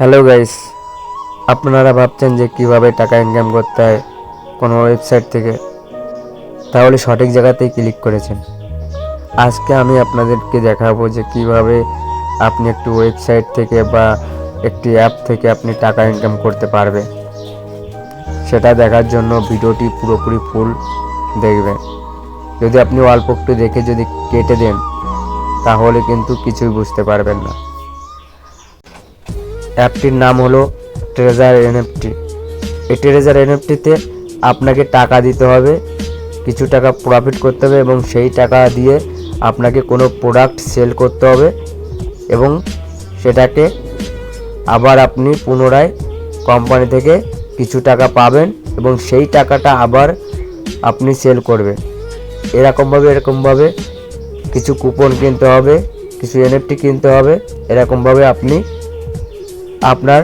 Hello guys আপনারা ভাবছেন যে কীভাবে টাকা ইনকাম করতে হয় কোনো ওয়েবসাইট থেকে? তাহলে সঠিক জায়গাতেই ক্লিক করেছেন। আজকে আমি আপনাদেরকে দেখাবো যে কীভাবে আপনি একটি ওয়েবসাইট থেকে বা একটি অ্যাপ থেকে আপনি টাকা ইনকাম করতে পারবেন। সেটা দেখার জন্য ভিডিওটি পুরোপুরি ফুল দেখবেন। যদি আপনি অল্প একটু দেখে যদি কেটে দেন, তাহলে কিন্তু কিছুই বুঝতে পারবেন না। অ্যাপটির নাম হলো ট্রেজার এনএফটি এই ট্রেজার এনএফটিতে আপনাকে টাকা দিতে হবে, কিছু টাকা প্রফিট করতে হবে এবং সেই টাকা দিয়ে আপনাকে কোনো প্রোডাক্ট সেল করতে হবে এবং সেটাকে আবার আপনি পুনরায় কোম্পানি থেকে কিছু টাকা পাবেন এবং সেই টাকাটা আবার আপনি সেল করবেন। এরকমভাবে এরকমভাবে কিছু কুপন কিনতে হবে, কিছু এনএফটি কিনতে হবে, এরকমভাবে আপনি আপনার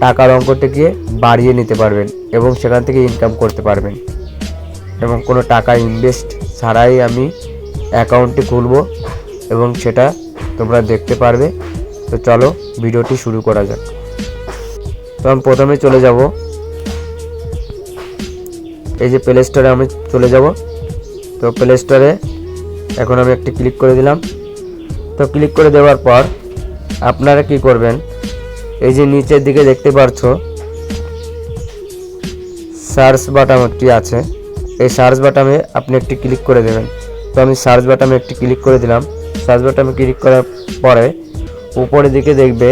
টাকার অঙ্কটিকে বাড়িয়ে নিতে পারবেন এবং সেখান থেকে ইনকাম করতে পারবেন। এবং কোনো টাকা ইনভেস্ট ছাড়াই আমি অ্যাকাউন্টটি খুলব এবং সেটা তোমরা দেখতে পারবে। তো চলো ভিডিওটি শুরু করা যাক। তো আমি প্রথমে চলে যাব। এই যে প্লে স্টোরে আমি চলে যাব। তো প্লে স্টোরে এখন আমি একটি ক্লিক করে দিলাম। তো ক্লিক করে দেওয়ার পর আপনারা কি করবেন? এই যে নিচের দিকে দেখতে পারছ সার্চ বাটাম একটি আছে। এই সার্চ বাটামে আপনি একটি ক্লিক করে দেবেন। তো আমি সার্চ বাটামে একটি ক্লিক করে দিলাম। সার্চ বাটামে ক্লিক করার পরে উপরের দিকে দেখবে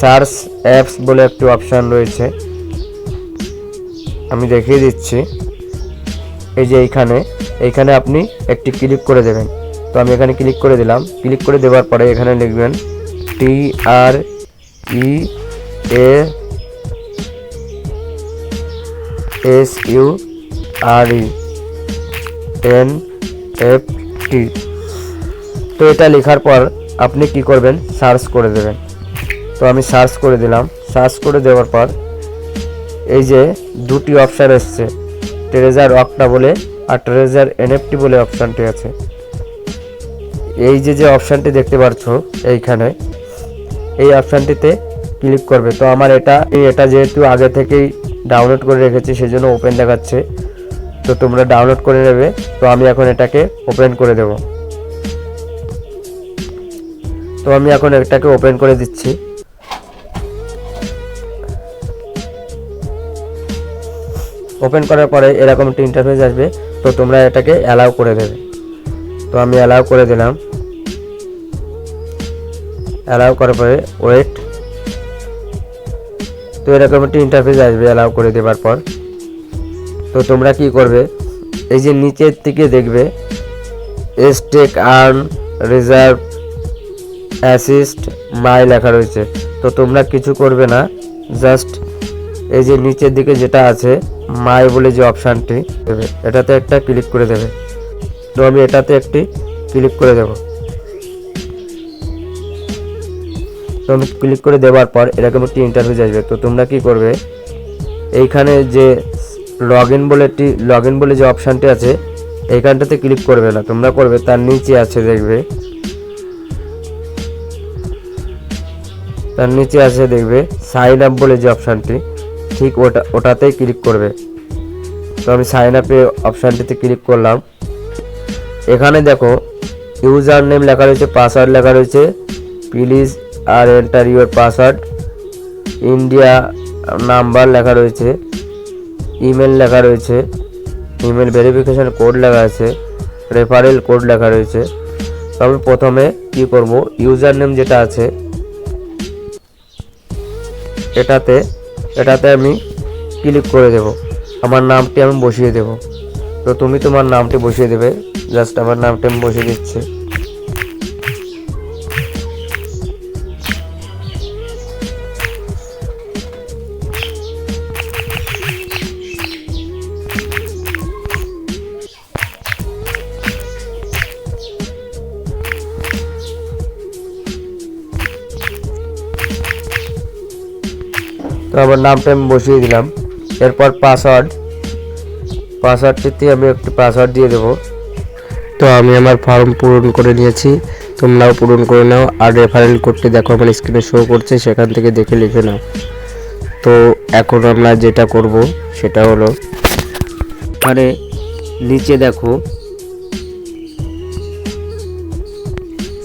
সার্চ অ্যাপস বলে একটি অপশান রয়েছে। আমি দেখিয়ে দিচ্ছি। এই যে এইখানে এইখানে আপনি একটি ক্লিক করে দেবেন। তো আমি এখানে ক্লিক করে দিলাম। ক্লিক করে দেওয়ার পরে এখানে লিখবেন T R E, A, S, U, R, E, N, F, T. তো এটা লেখার পর আপনি কি করবেন? সার্চ করে দেবেন। তো আমি সার্চ করে দিলাম। সার্চ করে দেওয়ার পর এই যে দুটি অপশান এসছে। ট্রেজার অকটা বলে আর ট্রেজার এনএফটি বলে অপশানটি আছে। এই যে যে অপশানটি দেখতে পাচ্ছ এইখানে এই অপশানটিতে ক্লিক করবে। তো আমার এটা এটা যেহেতু আগে থেকেই ডাউনলোড করে রেখেছি, সেজন্য ওপেন দেখাচ্ছে। তো তোমরা ডাউনলোড করে নেবে। তো আমি এখন এটাকে ওপেন করে দেব। তো আমি এখন এটাকে ওপেন করে দিচ্ছি। ওপেন করার পরে এরকম একটা ইন্টারফেস আসবে। তো তোমরা এটাকে অ্যালাউ করে দেবে। তো আমি অ্যালাউ করে দিলাম। অ্যালাউ করার পরে ওয়েট তো এরকম একটি ইন্টারফেস আসবে অ্যালাউ করে দেওয়ার পর। তো তোমরা কি করবে? এই যে নিচের দিকে দেখবে stake earn reserve assist my লেখা রয়েছে। তো তোমরা কিছু করবে না জাস্ট এই যে নিচের দিকে যেটা আছে মাই বলে যে অপশানটি দেবে, এটাতে একটা ক্লিক করে দেবে। তো আমি এটাতে একটি ক্লিক করে দেবো। তো আমি ক্লিক করে দেওয়ার পর এরকম একটি ইন্টারভিউ আসবে। তো তোমরা কি করবে? এইখানে যে লগ ইন বলে একটি লগ ইন বলে যে অপশানটি আছে, এইখানটাতে ক্লিক করবে না। তোমরা করবে, তার নিচে আছে দেখবে। তার নিচে আছে দেখবে সাইন আপ বলে যে অপশানটি ঠিক ওটা, ওটাতেই ক্লিক করবে। তো আমি সাইন আপে অপশানটিতে ক্লিক করলাম। এখানে দেখো ইউজার নেম লেখা রয়েছে পাসওয়ার্ড লেখা রয়েছে please R enter your password India number লেখা রয়েছে ইমেল লেখা রয়েছে ইমেল ভেরিফিকেশন কোড লেখা আছে রেফারেল কোড লেখা রয়েছে। তো আমি প্রথমে কি করব? ইউজার নেম যেটা আছে, এটাতে এটাতে আমি ক্লিক করে দেব। আমার নামটি আমি বসিয়ে দেব। তো তুমি তোমার নামটি বসিয়ে দেবে। জাস্ট আমার নামটি আমি বসিয়ে দিচ্ছি। তো আমার নামটা আমি বসিয়ে দিলাম। এরপর পাসওয়ার্ড পাসওয়ার্ডটিতে আমি একটি পাসওয়ার্ড দিয়ে দেবো। তো আমি আমার ফর্ম পূরণ করে নিয়েছি। তোমরাও পূরণ করে নাও। আর রেফারেল কোডটি দেখো, আমার স্ক্রিনে শো করছে, সেখান থেকে দেখে লিখে নাও। তো এখন আমরা যেটা করব, সেটা হলো এখানে নিচে দেখো।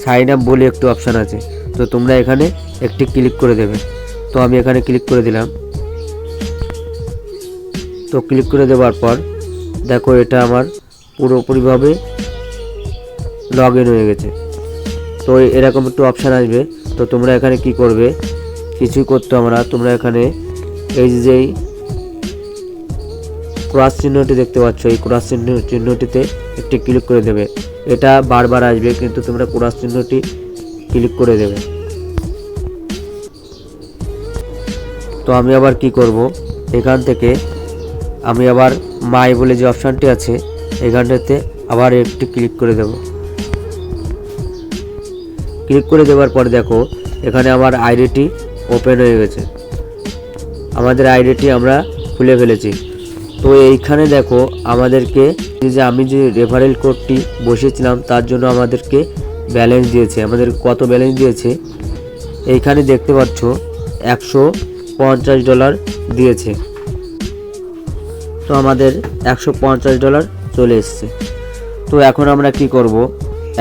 সাইন আপ বলে একটু অপশান আছে। তো তোমরা এখানে একটি ক্লিক করে দেবে। তো আমি এখানে ক্লিক করে দিলাম। তো ক্লিক করে দেওয়ার পর, দেখো এটা আমার পুরোপুরিভাবে লগ ইন হয়ে গেছে। তো এরকম একটু অপশান আসবে। তো তোমরা এখানে কি করবে? কিছুই করতে আমরা তোমরা এখানে এই যেই ক্রস চিহ্নটি দেখতে পাচ্ছ, এই ক্রস চিহ্ন, চিহ্নটিতে একটি ক্লিক করে দেবে। এটা বারবার আসবে, কিন্তু তোমরা ক্রস চিহ্নটি ক্লিক করে দেবে। তো আমি আবার কি করব? এখান থেকে আমি আবার মাই বলে যে অপশানটি আছে, এখানটাতে আবার একটি ক্লিক করে দেব। ক্লিক করে দেওয়ার পর দেখো, এখানে আমার আইডিটি ওপেন হয়ে গেছে। আমাদের আইডিটি আমরা খুলে ফেলেছি। তো এইখানে দেখো, আমাদেরকে যে আমি যে রেফারেল কোডটি বসেছিলাম তার জন্য আমাদেরকে ব্যালেন্স দিয়েছে। আমাদের কত ব্যালেন্স দিয়েছে? এইখানে দেখতে পাচ্ছ, একশো পঞ্চাশ ডলার দিয়েছে। তো আমাদের একশো পঞ্চাশ ডলার চলে এসছে। তো এখন আমরা কি করব?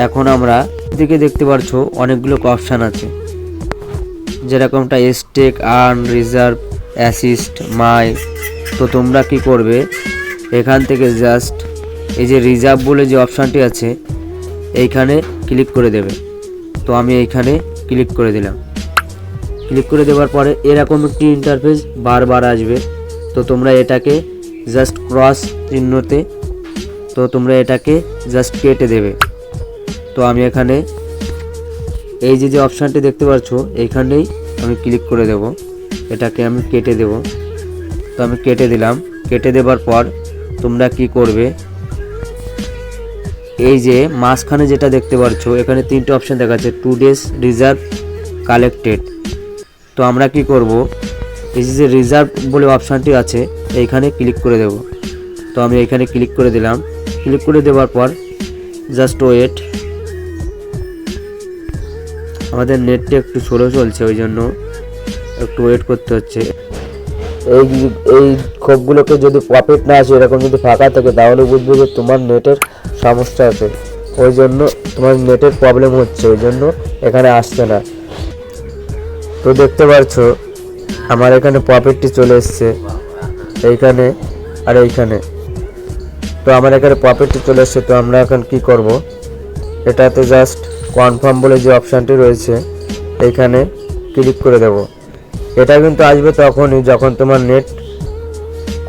এখন আমরা দিকে দেখতে পাচ্ছ অনেকগুলো অপশান আছে। যেরকমটা stake earn reserve assist my তো তোমরা কি করবে? এখান থেকে জাস্ট এই যে রিজার্ভ বলে যে অপশানটি আছে, এইখানে ক্লিক করে দেবে। তো আমি এইখানে ক্লিক করে দিলাম। ক্লিক করে দেওয়ার পরে এরকম একটি ইন্টারফেস বারবার আসবে। তো তোমরা এটাকে জাস্ট ক্রস চিহ্নতে, তো তোমরা এটাকে জাস্ট কেটে দেবে। তো আমি এখানে এই যে যে অপশানটি দেখতে পাচ্ছ, এইখানেই আমি ক্লিক করে দেব। এটাকে আমি কেটে দেব। তো আমি কেটে দিলাম। কেটে দেবার পর তোমরা কি করবে? এই যে, মাঝখানে যেটা দেখতে পাচ্ছ, এখানে তিনটে অপশান দেখাচ্ছে টু ডেজ রিজার্ভ কালেক্টেড তো আমরা কি করব? এই যে রিজার্ভ বলে অপশানটি আছে, এইখানে ক্লিক করে দেব। তো আমি এখানে ক্লিক করে দিলাম। ক্লিক করে দেওয়ার পর জাস্ট ওয়েট আমাদের নেটটা একটু স্লো চলছে, ওই জন্য একটু ওয়েট করতে হচ্ছে। এই এই ক্ষোভগুলোকে যদি প্রফিট না আসে, এরকম যদি ফাঁকা থাকে, তাহলে বুঝবে যে তোমার নেটের সমস্যা আছে। ওই জন্য তোমার নেটের প্রবলেম হচ্ছে, ওই জন্য এখানে আসছে না। তো দেখতে পারছ, আমার এখানে প্রফিটটি চলে এসছে। এইখানে আর এইখানে। তো আমার এখানে প্রফিটটি চলে এসছে, তো আমরা এখন কি করব? এটাতে জাস্ট কনফার্ম বলে যে অপশানটি রয়েছে, এইখানে ক্লিক করে দেব। এটা কিন্তু আসবে তখনই যখন তোমার নেট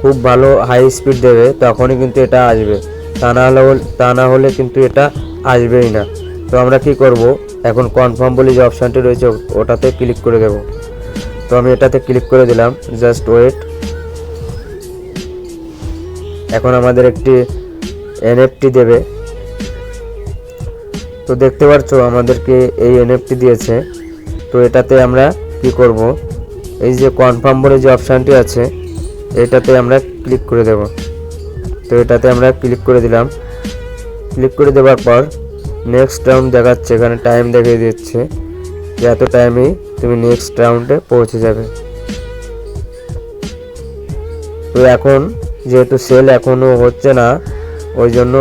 খুব ভালো হাই স্পিড দেবে, তখনই কিন্তু এটা আসবে। তা না হলে তা না হলে কিন্তু এটা আসবেই না। তো আমরা কি করব? এখন কনফার্ম বলে যে অপশানটি রয়েছে, ওটাতে ক্লিক করে দেব। তো আমি এটাতে ক্লিক করে দিলাম জাস্ট ওয়েট এখন আমাদের একটি এনএফটি দেবে। তো দেখতে পাচ্ছ আমাদেরকে এই এনএফটি দিয়েছে। তো এটাতে আমরা কি করব? এই যে কনফার্ম বলে যে অপশানটি আছে, এটাতে আমরা ক্লিক করে দেব। তো এটাতে আমরা ক্লিক করে দিলাম। ক্লিক করে দেওয়ার পর নেক্সট রাউন্ড দেখাচ্ছে, এখানে টাইম দেখিয়ে দিচ্ছে যে এত টাইমেই তুমি নেক্সট রাউন্ডে পৌঁছে যাবে। তো এখন যেহেতু সেল এখনও হচ্ছে না, ওই জন্য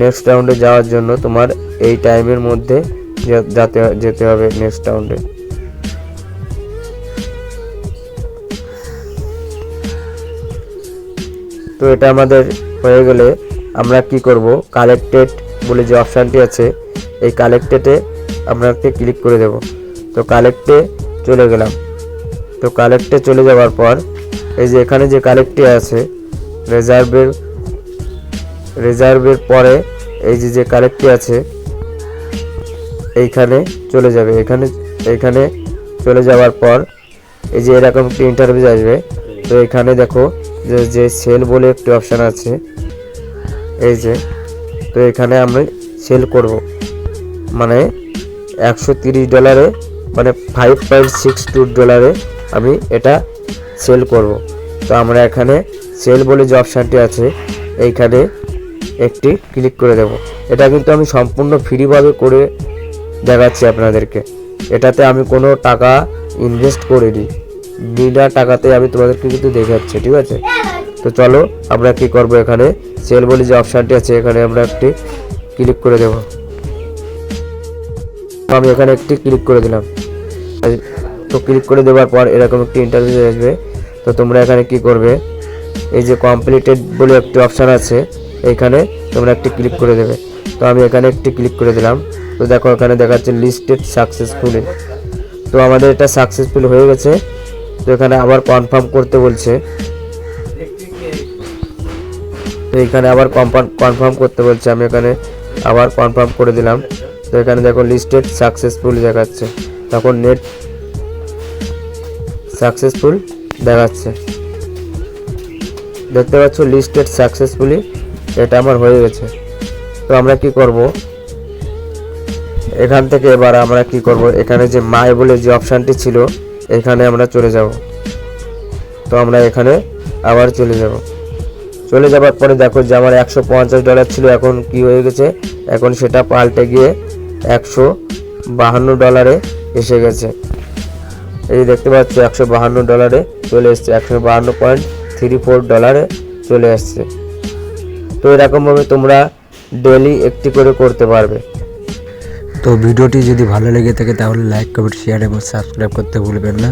নেক্সট রাউন্ডে যাওয়ার জন্য তোমার এই টাইমের মধ্যে যাতে, যেতে হবে নেক্সট রাউন্ডে তো এটা আমাদের হয়ে গেলে আমরা কি করব? কালেক্টেড বলে যে অপশানটি আছে, এই কালেক্টেডে আপনাকে ক্লিক করে দেব। তো কালেক্টে চলে গেলাম। তো কালেক্টে চলে যাওয়ার পর, এই যে এখানে যে কালেক্টে আছে রিজার্ভের রিজার্ভের পরে এই যে যে কালেক্টে আছে, এইখানে চলে যাবে। এখানে, এইখানে চলে যাওয়ার পর, এই যে এরকম একটি ইন্টারভিউ আসবে। তো এখানে দেখো যে সেল বলে একটি অপশান আছে। এই যে তো এখানে আমরা সেল করব। মানে একশো তিরিশ ডলারে মানে ফাইভ পয়েন্ট সিক্স টু ডলারে আমি এটা সেল করব। তো আমরা এখানে সেল বলে যে অপশানটি আছে, এইখানে একটি ক্লিক করে দেব। এটা কিন্তু আমি সম্পূর্ণ ফ্রিভাবে করে দেখাচ্ছি আপনাদেরকে। এটাতে আমি কোনো টাকা ইনভেস্ট করিনি। বিনা টাকাতে আমি তোমাদেরকে কিন্তু দেখাচ্ছি, ঠিক আছে? তো চলো, আমরা কি করব এখানে? সেল বলে যে অপশানটি আছে, এখানে আমরা একটি ক্লিক করে দেব। আমি এখানে একটি ক্লিক করে দিলাম। তো ক্লিক করে দেওয়ার পর এরকম একটি ইন্টারভিউ আসবে। তো তোমরা এখানে কি করবে? এই যে কমপ্লিটেড বলে একটি অপশান আছে, এইখানে তোমরা একটি ক্লিক করে দেবে। তো আমি এখানে একটি ক্লিক করে দিলাম। তো দেখো, এখানে দেখাচ্ছে লিস্টেড সাকসেসফুলি তো আমাদের এটা সাকসেসফুল হয়ে গেছে। তো এখানে আবার কনফার্ম করতে বলছে। তো এখানে আবার কনফার্ম করতে বলছে, আমি এখানে আবার কনফার্ম করে দিলাম। তো এখানে দেখো লিস্টেড সাকসেসফুল দেখাচ্ছে। তখন নেট সাকসেসফুল দেখাচ্ছে। দেখতে পাচ্ছ লিস্টেড সাকসেসফুলি এটা আমার হয়ে গেছে। তো আমরা কি করব? এখান থেকে এবার আমরা কি করব? এখানে যে মাই বলে যে অপশানটি ছিল, এখানে আমরা চলে যাব। তো আমরা এখানে আবার চলে যাব। চলে যাবার পরে দেখো যে আমার একশো পঞ্চাশ ডলার ছিল, এখন কি হয়ে গেছে? এখন সেটা পাল্টে গিয়ে একশো বাহান্ন ডলারে এসে গেছে। এই দেখতে পাচ্ছ, একশো বাহান্ন ডলারে চলে এসছে, একশো বাহান্ন পয়েন্ট থ্রি ফোর ডলারে চলে আসছে তো এরকমভাবে তোমরা ডেলি একটি করে করতে পারবে। তো ভিডিওটি যদি ভালো লেগে থাকে তাহলে লাইক, কমেন্ট, শেয়ার এবং সাবস্ক্রাইব করতে ভুলবেন না।